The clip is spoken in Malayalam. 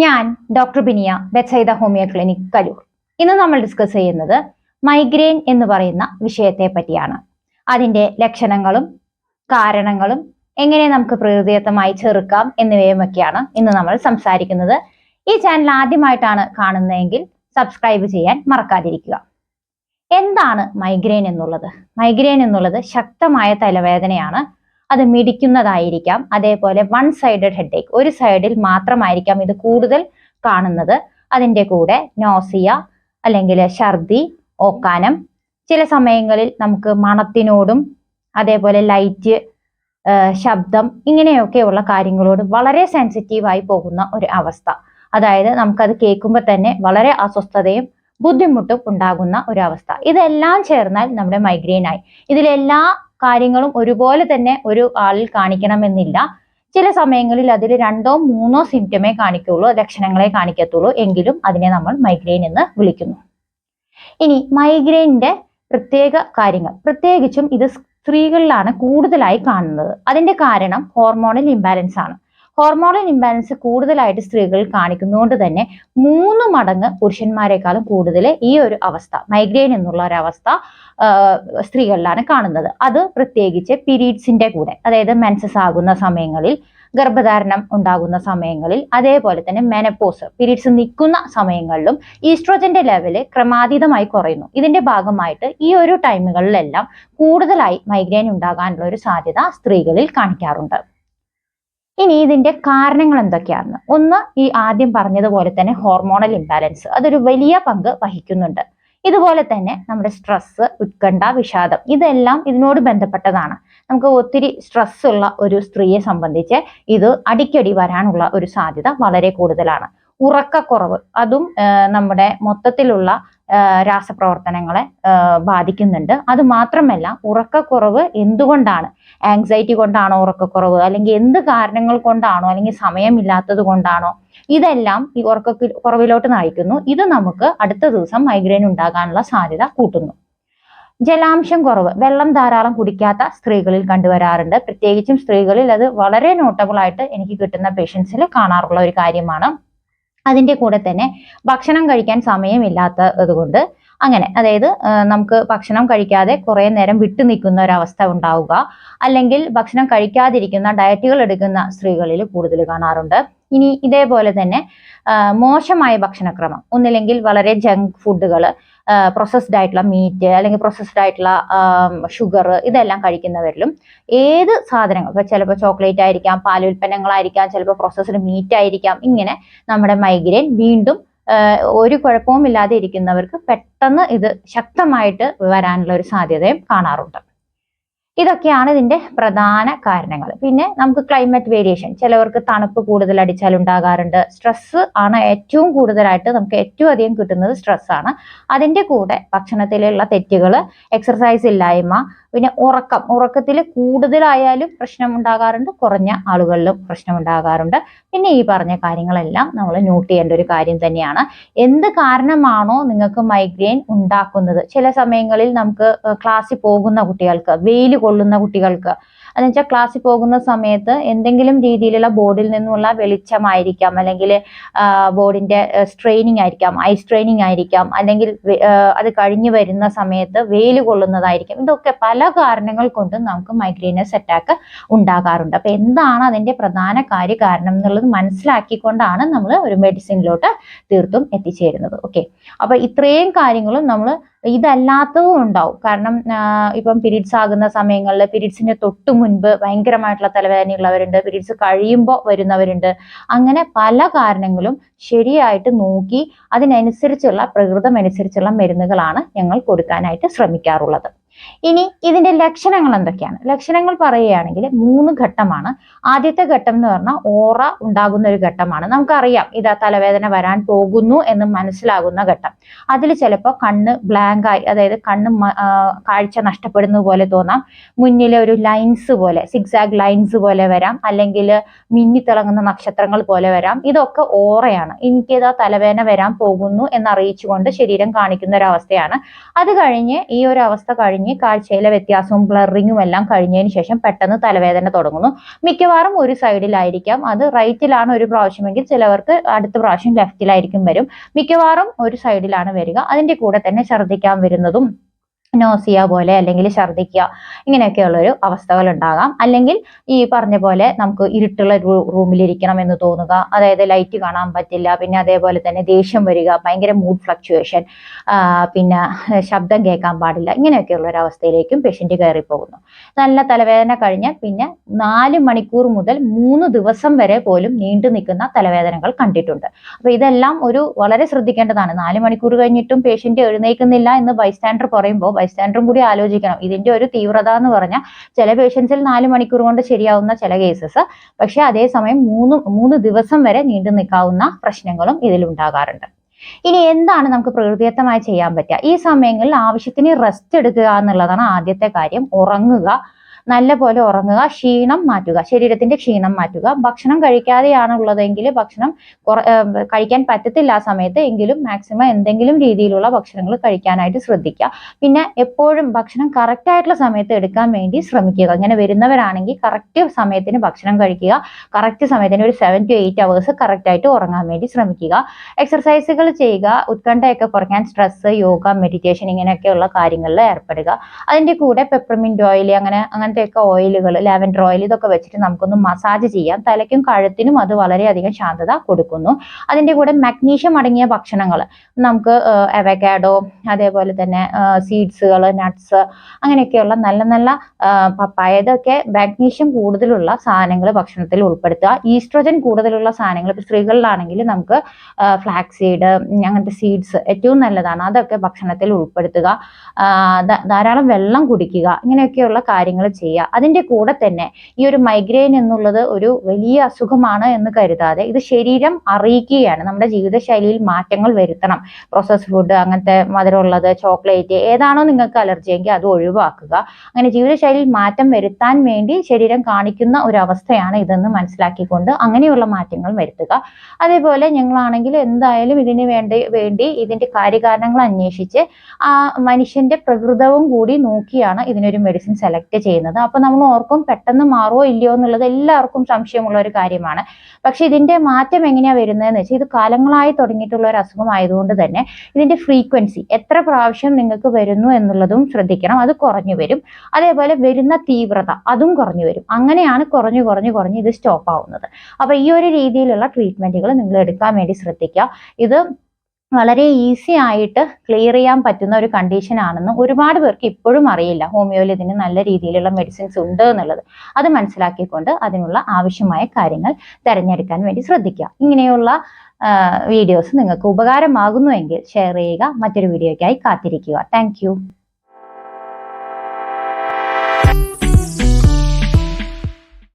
ഞാൻ doctor Biniya Bethsaida homeo clinic Kaloor ഇന്ന് നമ്മൾ ഡിസ്കസ് ചെയ്യുന്നത് മൈഗ്രെയിൻ എന്ന് പറയുന്ന വിഷയത്തെ പറ്റിയാണ്. അതിന്റെ ലക്ഷണങ്ങളും കാരണങ്ങളും എങ്ങനെ നമുക്ക് പ്രകൃതിദത്തമായി ചെറുക്കാം എന്നിവയുമൊക്കെയാണ് ഇന്ന് നമ്മൾ സംസാരിക്കുന്നത്. ഈ ചാനൽ ആദ്യമായിട്ടാണ് കാണുന്നതെങ്കിൽ സബ്സ്ക്രൈബ് ചെയ്യാൻ മറക്കാതിരിക്കുക. എന്താണ് മൈഗ്രെയിൻ എന്നുള്ളത്? മൈഗ്രെയിൻ എന്നുള്ളത് ശക്തമായ തലവേദനയാണ് അത് മിടിക്കുന്നതായിരിക്കാം. അതേപോലെ വൺ സൈഡഡ് ഹെഡേക്ക് ഒരു സൈഡിൽ മാത്രമായിരിക്കാം ഇത് കൂടുതൽ കാണുന്നത്. അതിന്റെ കൂടെ നോസിയ അല്ലെങ്കിൽ ഛർദി ഓക്കാനം ചില സമയങ്ങളിൽ നമുക്ക് മണത്തിനോടും അതേപോലെ ലൈറ്റ് ശബ്ദം ഇങ്ങനെയൊക്കെയുള്ള കാര്യങ്ങളോട് വളരെ സെൻസിറ്റീവായി പോകുന്ന ഒരു അവസ്ഥ. അതായത് നമുക്കത് കേൾക്കുമ്പോൾ തന്നെ വളരെ അസ്വസ്ഥതയും ബുദ്ധിമുട്ടും ഉണ്ടാകുന്ന ഒരു അവസ്ഥ. ഇതെല്ലാം ചേർന്നാൽ നമ്മുടെ മൈഗ്രെയിൻ ആയി. ഇതിലെല്ലാ കാര്യങ്ങളും ഒരുപോലെ തന്നെ ഒരു ആളിൽ കാണിക്കണമെന്നില്ല. ചില സമയങ്ങളിൽ അതിൽ രണ്ടോ മൂന്നോ സിംറ്റമേ കാണിക്കുള്ളൂ ലക്ഷണങ്ങളെ കാണിക്കത്തുള്ളൂ എങ്കിലും അതിനെ നമ്മൾ മൈഗ്രെയിൻ എന്ന് വിളിക്കുന്നു. ഇനി മൈഗ്രെയിനിന്റെ പ്രത്യേക കാര്യങ്ങൾ. പ്രത്യേകിച്ചും ഇത് സ്ത്രീകളിലാണ് കൂടുതലായി കാണുന്നത്. അതിന്റെ കാരണം ഹോർമോണൽ ഇംബാലൻസ് ആണ്. ഹോർമോണൽ ഇംബാലൻസ് കൂടുതലായിട്ട് സ്ത്രീകൾ കാണിക്കുന്നതുകൊണ്ട് തന്നെ മൂന്ന് മടങ്ങ് പുരുഷന്മാരെക്കാളും കൂടുതൽ ഈ ഒരു അവസ്ഥ മൈഗ്രെയിൻ എന്നുള്ള ഒരു അവസ്ഥ സ്ത്രീകളിലാണ് കാണുന്നത്. അത് പ്രത്യേകിച്ച് പീരീഡ്സിന്റെ കൂടെ അതായത് മെൻസസ് ആകുന്ന സമയങ്ങളിൽ ഗർഭധാരണം ഉണ്ടാകുന്ന സമയങ്ങളിൽ അതേപോലെ തന്നെ മെനപ്പോസ് പീരീഡ്സ് നിൽക്കുന്ന സമയങ്ങളിലും ഈസ്ട്രോജന്റെ ലെവൽ ക്രമാതീതമായി കുറയുന്നു. ഇതിന്റെ ഭാഗമായിട്ട് ഈ ഒരു ടൈമുകളിലെല്ലാം കൂടുതലായി മൈഗ്രെയിൻ ഉണ്ടാകാനുള്ള ഒരു സാധ്യത സ്ത്രീകളിൽ കാണിക്കാറുണ്ട്. ഇനി ഇതിന്റെ കാരണങ്ങൾ എന്തൊക്കെയാണ് ഒന്ന് ഈ ആദ്യം പറഞ്ഞതുപോലെ തന്നെ ഹോർമോണൽ ഇംബാലൻസ് അതൊരു വലിയ പങ്ക് വഹിക്കുന്നുണ്ട്. ഇതുപോലെ തന്നെ നമ്മുടെ സ്ട്രെസ് ഉത്കണ്ഠ വിഷാദം ഇതെല്ലാം ഇതിനോട് ബന്ധപ്പെട്ടതാണ്. നമുക്ക് ഒത്തിരി സ്ട്രെസ് ഉള്ള ഒരു സ്ത്രീയെ സംബന്ധിച്ച് ഇത് അടിക്കടി വരാനുള്ള ഒരു സാധ്യത വളരെ കൂടുതലാണ്. ഉറക്കക്കുറവ് അതും നമ്മുടെ മൊത്തത്തിലുള്ള രാസപ്രവർത്തനങ്ങളെ ബാധിക്കുന്നുണ്ട്. അത് മാത്രമല്ല ഉറക്കക്കുറവ് എന്തുകൊണ്ടാണ്? ആങ്സൈറ്റി കൊണ്ടാണോ ഉറക്കക്കുറവ്? അല്ലെങ്കിൽ എന്ത് കാരണങ്ങൾ കൊണ്ടാണോ? അല്ലെങ്കിൽ സമയമില്ലാത്തത് കൊണ്ടാണോ? ഇതെല്ലാം ഈ ഉറക്ക കുറവിലോട്ട് നയിക്കുന്നു. ഇത് നമുക്ക് അടുത്ത ദിവസം മൈഗ്രെയിൻ ഉണ്ടാകാനുള്ള സാധ്യത കൂട്ടുന്നു. ജലാംശം കുറവ്. വെള്ളം ധാരാളം കുടിക്കാത്ത സ്ത്രീകളിൽ കണ്ടുവരാറുണ്ട്. പ്രത്യേകിച്ചും സ്ത്രീകളിൽ അത് വളരെ നോട്ടബിൾ ആയിട്ട് എനിക്ക് കിട്ടുന്ന പേഷ്യൻസിൽ കാണാറുള്ള ഒരു കാര്യമാണ്. അതിന്റെ കൂടെ തന്നെ ഭക്ഷണം കഴിക്കാൻ സമയമില്ലാത്തത് കൊണ്ട് അങ്ങനെ അതായത് നമുക്ക് ഭക്ഷണം കഴിക്കാതെ കുറേ നേരം വിട്ടു നിൽക്കുന്ന ഒരവസ്ഥ ഉണ്ടാവുക അല്ലെങ്കിൽ ഭക്ഷണം കഴിക്കാതിരിക്കുന്ന ഡയറ്റുകൾ എടുക്കുന്ന സ്ത്രീകളിൽ കൂടുതൽ കാണാറുണ്ട്. ഇനി ഇതേപോലെ തന്നെ മോശമായ ഭക്ഷണക്രമം ഒന്നില്ലെങ്കിൽ വളരെ ജങ്ക് ഫുഡുകൾ പ്രോസസ്ഡ് ആയിട്ടുള്ള മീറ്റ് അല്ലെങ്കിൽ പ്രോസസ്ഡ് ആയിട്ടുള്ള ഷുഗർ ഇതെല്ലാം കഴിക്കുന്നവരിലും ഏത് സാധനങ്ങൾ ഇപ്പോൾ ചിലപ്പോൾ ചോക്ലേറ്റ് ആയിരിക്കാം പാൽ ഉൽപ്പന്നങ്ങളായിരിക്കാം ചിലപ്പോൾ പ്രോസസ്ഡ് മീറ്റ് ആയിരിക്കാം ഇങ്ങനെ നമ്മുടെ മൈഗ്രെയിൻ വീണ്ടും ഒരു കുഴപ്പവും ഇല്ലാതെ ഇരിക്കുന്നവർക്ക് പെട്ടെന്ന് ഇത് ശക്തമായിട്ട് വരാനുള്ള ഒരു സാധ്യതയും കാണാറുണ്ട്. ഇതൊക്കെയാണ് ഇതിന്റെ പ്രധാന കാരണങ്ങൾ. പിന്നെ നമുക്ക് ക്ലൈമറ്റ് വേരിയേഷൻ ചിലവർക്ക് തണുപ്പ് കൂടുതൽ അടിച്ചാൽ ഉണ്ടാകാറുണ്ട്. സ്ട്രെസ് ആണ് ഏറ്റവും കൂടുതലായിട്ട് നമുക്ക് ഏറ്റവും അധികം കിട്ടുന്നത് സ്ട്രെസ് ആണ്. അതിന്റെ കൂടെ ഭക്ഷണത്തിലുള്ള തെറ്റുകൾ എക്സർസൈസ് ഇല്ലായ്മ പിന്നെ ഉറക്കം. ഉറക്കത്തിൽ കൂടുതലായാലും പ്രശ്നം ഉണ്ടാകാറുണ്ട് കുറഞ്ഞ ആളുകളിലും പ്രശ്നം ഉണ്ടാകാറുണ്ട്. പിന്നെ ഈ പറഞ്ഞ കാര്യങ്ങളെല്ലാം നമ്മൾ നോട്ട് ചെയ്യേണ്ട ഒരു കാര്യം തന്നെയാണ്. എന്ത് കാരണമാണോ നിങ്ങൾക്ക് മൈഗ്രെയിൻ ഉണ്ടാക്കുന്നത്? ചില സമയങ്ങളിൽ നമുക്ക് ക്ലാസ്സിൽ പോകുന്ന കുട്ടികൾക്ക് വെയിൽ കൊള്ളുന്ന കുട്ടികൾക്ക്. വെച്ചാൽ ക്ലാസ്സിൽ പോകുന്ന സമയത്ത് എന്തെങ്കിലും രീതിയിലുള്ള ബോർഡിൽ നിന്നുള്ള വെളിച്ചമായിരിക്കാം. അല്ലെങ്കിൽ ബോർഡിന്റെ സ്ട്രെയിനിങ് ആയിരിക്കാം. ഐ സ്ട്രെയിനിങ് ആയിരിക്കാം. അല്ലെങ്കിൽ അത് കഴിഞ്ഞു വരുന്ന സമയത്ത് വെയിൽ കൊള്ളുന്നതായിരിക്കും. ഇതൊക്കെ പല കാരണങ്ങൾ കൊണ്ടും നമുക്ക് മൈഗ്രൈനസ് അറ്റാക്ക് ഉണ്ടാകാറുണ്ട്. അപ്പൊ എന്താണ് അതിന്റെ പ്രധാന കാര്യ കാരണം എന്നുള്ളത് മനസ്സിലാക്കിക്കൊണ്ടാണ് നമ്മൾ ഒരു മെഡിസിനിലോട്ട് തീർത്തും എത്തിച്ചേരുന്നത്. ഓക്കെ അപ്പൊ ഇത്രയും കാര്യങ്ങളും നമ്മൾ ഇതല്ലാത്തതും ഉണ്ടാവും. കാരണം ഇപ്പം പിരീഡ്സ് ആകുന്ന സമയങ്ങളിൽ പിരീഡ്സിന് തൊട്ട് മുൻപ് ഭയങ്കരമായിട്ടുള്ള തലവേദനയുള്ളവരുണ്ട് പിരീഡ്സ് കഴിയുമ്പോൾ വരുന്നവരുണ്ട്. അങ്ങനെ പല കാരണങ്ങളും ശരിയായിട്ട് നോക്കി അതിനനുസരിച്ചുള്ള പ്രകൃതം അനുസരിച്ചുള്ള മരുന്നുകളാണ് ഞങ്ങൾ കൊടുക്കാനായിട്ട് ശ്രമിക്കാറുള്ളത്. ഇനി ഇതിന്റെ ലക്ഷണങ്ങൾ എന്തൊക്കെയാണ്? ലക്ഷണങ്ങൾ പറയുകയാണെങ്കിൽ മൂന്ന് ഘട്ടമാണ്. ആദ്യത്തെ ഘട്ടം എന്ന് പറഞ്ഞാൽ ഓറ ഉണ്ടാകുന്ന ഒരു ഘട്ടമാണ്. നമുക്കറിയാം ഇതാ തലവേദന വരാൻ പോകുന്നു എന്ന് മനസ്സിലാകുന്ന ഘട്ടം. അതിൽ ചിലപ്പോൾ കണ്ണ് ബ്ലാങ്ക് ആയി അതായത് കണ്ണ് കാഴ്ച നഷ്ടപ്പെടുന്നത് പോലെ തോന്നാം. മുന്നിലെ ഒരു ലൈൻസ് പോലെ സിക്സാഗ് ലൈൻസ് പോലെ വരാം. അല്ലെങ്കിൽ മിന്നിത്തിളങ്ങുന്ന നക്ഷത്രങ്ങൾ പോലെ വരാം. ഇതൊക്കെ ഓറയാണ്. എനിക്കിതാ തലവേദന വരാൻ പോകുന്നു എന്നറിയിച്ചുകൊണ്ട് ശരീരം കാണിക്കുന്ന ഒരു അവസ്ഥയാണ്. അത് കഴിഞ്ഞ് ഈ ഒരു അവസ്ഥ കഴിഞ്ഞ് കഴിഞ്ഞ് കാഴ്ചയിലെ വ്യത്യാസവും ബ്ലറിങ്ങും എല്ലാം കഴിഞ്ഞതിന് ശേഷം പെട്ടെന്ന് തലവേദന തുടങ്ങുന്നു. മിക്കവാറും ഒരു സൈഡിലായിരിക്കാം അത് റൈറ്റിലാണ് ഒരു പ്രാവശ്യമെങ്കിൽ ചിലവർക്ക് അടുത്ത പ്രാവശ്യം ലെഫ്റ്റിലായിരിക്കും വരും. മിക്കവാറും ഒരു സൈഡിലാണ് വരിക. അതിന്റെ കൂടെ തന്നെ ഛർദ്ദിക്കാൻ വരുന്നതും നോസിയ പോലെ അല്ലെങ്കിൽ ഛർദ്ദിക്കുക ഇങ്ങനെയൊക്കെയുള്ളൊരു അവസ്ഥകൾ ഉണ്ടാകാം അല്ലെങ്കിൽ ഈ പറഞ്ഞ പോലെ നമുക്ക് ഇരുട്ടുള്ള റൂമിലിരിക്കണം എന്ന് തോന്നുക അതായത് ലൈറ്റ് കാണാൻ പറ്റില്ല പിന്നെ അതേപോലെ തന്നെ ദേഷ്യം വരിക ഭയങ്കര മൂഡ് ഫ്ലക്ച്വേഷൻ പിന്നെ ശബ്ദം കേൾക്കാൻ പാടില്ല ഇങ്ങനെയൊക്കെയുള്ള ഒരു അവസ്ഥയിലേക്കും പേഷ്യന്റ് കയറി പോകുന്നു നല്ല തലവേദന കഴിഞ്ഞാൽ പിന്നെ നാല് മണിക്കൂർ മുതൽ മൂന്ന് ദിവസം വരെ പോലും നീണ്ടു നിൽക്കുന്ന തലവേദനകൾ കണ്ടിട്ടുണ്ട്. അപ്പോൾ ഇതെല്ലാം ഒരു വളരെ ശ്രദ്ധിക്കേണ്ടതാണ്. നാല് മണിക്കൂർ കഴിഞ്ഞിട്ടും പേഷ്യന്റ് എഴുന്നേൽക്കുന്നില്ല എന്ന് ബൈസ്റ്റാൻഡർ പറയുമ്പോൾ ബൈസ്റ്റാൻഡറും കൂടി ആലോചിക്കണം. ഇതിന്റെ ഒരു തീവ്രത എന്ന് പറഞ്ഞാൽ ചില പേഷ്യൻസിൽ നാല് മണിക്കൂർ കൊണ്ട് ശരിയാവുന്ന ചില കേസസ് പക്ഷെ അതേസമയം മൂന്ന് മൂന്ന് ദിവസം വരെ നീണ്ടു നിൽക്കാവുന്ന പ്രശ്നങ്ങളും ഇതിൽ ഉണ്ടാകാറുണ്ട്. ഇനി എന്താണ് നമുക്ക് പ്രകൃതിദത്തമായി ചെയ്യാൻ പറ്റുക? ഈ സമയങ്ങളിൽ ആവശ്യത്തിന് റെസ്റ്റ് എടുക്കുക എന്നുള്ളതാണ് ആദ്യത്തെ കാര്യം. ഉറങ്ങുക നല്ല പോലെ ഉറങ്ങുക ക്ഷീണം മാറ്റുക ശരീരത്തിന്റെ ക്ഷീണം മാറ്റുക. ഭക്ഷണം കഴിക്കാതെയാണ് ഉള്ളതെങ്കിൽ ഭക്ഷണം കഴിക്കാൻ പറ്റത്തില്ല ആ സമയത്ത്. എങ്കിലും മാക്സിമം എന്തെങ്കിലും രീതിയിലുള്ള ഭക്ഷണങ്ങൾ കഴിക്കാനായിട്ട് ശ്രദ്ധിക്കുക. പിന്നെ എപ്പോഴും ഭക്ഷണം കറക്റ്റ് ആയിട്ടുള്ള സമയത്ത് എടുക്കാൻ വേണ്ടി ശ്രമിക്കുക. ഇങ്ങനെ വരുന്നവരാണെങ്കിൽ കറക്റ്റ് സമയത്തിന് ഭക്ഷണം കഴിക്കുക. കറക്റ്റ് സമയത്തിന് ഒരു seven to eight hours correct ആയിട്ട് ഉറങ്ങാൻ വേണ്ടി ശ്രമിക്കുക. എക്സർസൈസുകൾ ചെയ്യുക. ഉത്കണ്ഠയൊക്കെ കുറയ്ക്കാൻ സ്ട്രെസ് യോഗ മെഡിറ്റേഷൻ ഇങ്ങനെയൊക്കെയുള്ള കാര്യങ്ങളിൽ ഏർപ്പെടുക. അതിന്റെ കൂടെ പെപ്പർമിന്റ് ഓയിൽ അങ്ങനെ അങ്ങനത്തെയൊക്കെ ഓയിലുകൾ ലാവൻഡർ ഓയിൽ ഇതൊക്കെ വെച്ചിട്ട് നമുക്കൊന്ന് മസാജ് ചെയ്യാം. തലയ്ക്കും കഴുത്തിനും അത് വളരെയധികം ശാന്തത കൊടുക്കുന്നു. അതിന്റെ കൂടെ മഗ്നീഷ്യം അടങ്ങിയ ഭക്ഷണങ്ങൾ നമുക്ക് എവക്കാഡോ അതേപോലെ തന്നെ സീഡ്സുകൾ നട്ട്സ് അങ്ങനെയൊക്കെയുള്ള നല്ല നല്ല പപ്പായ ഇതൊക്കെ മാഗ്നീഷ്യം കൂടുതലുള്ള സാധനങ്ങൾ ഭക്ഷണത്തിൽ ഉൾപ്പെടുത്തുക. ഈസ്ട്രോജൻ കൂടുതലുള്ള സാധനങ്ങൾ ഇപ്പോൾ സ്ത്രീകളിലാണെങ്കിൽ നമുക്ക് ഫ്ലാക്സ് അങ്ങനത്തെ സീഡ്സ് ഏറ്റവും നല്ലതാണ്. അതൊക്കെ ഭക്ഷണത്തിൽ ഉൾപ്പെടുത്തുക. ധാരാളം വെള്ളം കുടിക്കുക. ഇങ്ങനെയൊക്കെയുള്ള കാര്യങ്ങൾ ചെയ്യുക. അതിന്റെ കൂടെ തന്നെ ഈ ഒരു മൈഗ്രെയിൻ എന്നുള്ളത് ഒരു വലിയ അസുഖമാണ് എന്ന് കരുതാതെ ഇത് ശരീരം അറിയിക്കുകയാണ്. നമ്മുടെ ജീവിതശൈലിയിൽ മാറ്റങ്ങൾ വരുത്തണം. പ്രോസസ് ഫുഡ് അങ്ങനത്തെ മധുരമുള്ളത് ചോക്ലേറ്റ് ഏതാണോ നിങ്ങൾക്ക് അലർജി എങ്കിൽ അത് ഒഴിവാക്കുക. അങ്ങനെ ജീവിതശൈലിയിൽ മാറ്റം വരുത്താൻ വേണ്ടി ശരീരം കാണിക്കുന്ന ഒരു അവസ്ഥയാണ് ഇതെന്ന് മനസ്സിലാക്കിക്കൊണ്ട് അങ്ങനെയുള്ള മാറ്റങ്ങൾ വരുത്തുക. അതേപോലെ ഞങ്ങളാണെങ്കിൽ എന്തായാലും ഇതിന് വേണ്ടി വേണ്ടി ഇതിന്റെ കാര്യകാരണങ്ങൾ അന്വേഷിച്ച് ആ മനുഷ്യന്റെ പ്രകൃതവും കൂടി നോക്കിയാണ് ഇതിനൊരു മെഡിസിൻ സെലക്ട് ചെയ്യുന്നത്. അപ്പൊ നമ്മൾ ഓർക്കും പെട്ടെന്ന് മാറുമോ ഇല്ലയോ എന്നുള്ളത് എല്ലാവർക്കും സംശയമുള്ള ഒരു കാര്യമാണ്. പക്ഷെ ഇതിന്റെ മാറ്റം എങ്ങനെയാ വരുന്നതെന്ന് വെച്ചാൽ ഇത് കാലങ്ങളായി തുടങ്ങിയിട്ടുള്ള ഒരു അസുഖം ആയതുകൊണ്ട് തന്നെ ഇതിന്റെ ഫ്രീക്വൻസി എത്ര പ്രാവശ്യം നിങ്ങൾക്ക് വരുന്നു എന്നുള്ളതും ശ്രദ്ധിക്കണം. അത് കുറഞ്ഞു വരും. അതേപോലെ വരുന്ന തീവ്രത അതും കുറഞ്ഞു വരും. അങ്ങനെയാണ് കുറഞ്ഞു കുറഞ്ഞു കുറഞ്ഞ് ഇത് സ്റ്റോപ്പ് ആവുന്നത്. അപ്പൊ ഈ ഒരു രീതിയിലുള്ള ട്രീറ്റ്മെന്റുകൾ നിങ്ങൾ എടുക്കാൻ വേണ്ടി ശ്രദ്ധിക്കുക. ഇത് വളരെ ഈസി ആയിട്ട് ക്ലിയർ ചെയ്യാൻ പറ്റുന്ന ഒരു കണ്ടീഷൻ ആണെന്ന് ഒരുപാട് പേർക്ക് ഇപ്പോഴും അറിയില്ല. ഹോമിയോയിൽ ഇതിന് നല്ല രീതിയിലുള്ള മെഡിസിൻസ് ഉണ്ട് എന്നുള്ളത്. അത് മനസ്സിലാക്കിക്കൊണ്ട് അതിനുള്ള ആവശ്യമായ കാര്യങ്ങൾ തിരഞ്ഞെടുക്കാൻ വേണ്ടി ശ്രദ്ധിക്കുക. ഇങ്ങനെയുള്ള വീഡിയോസ് നിങ്ങൾക്ക് ഉപകാരമാകുന്നുവെങ്കിൽ ഷെയർ ചെയ്യുക. മറ്റൊരു വീഡിയോയ്ക്കായി കാത്തിരിക്കുക. താങ്ക്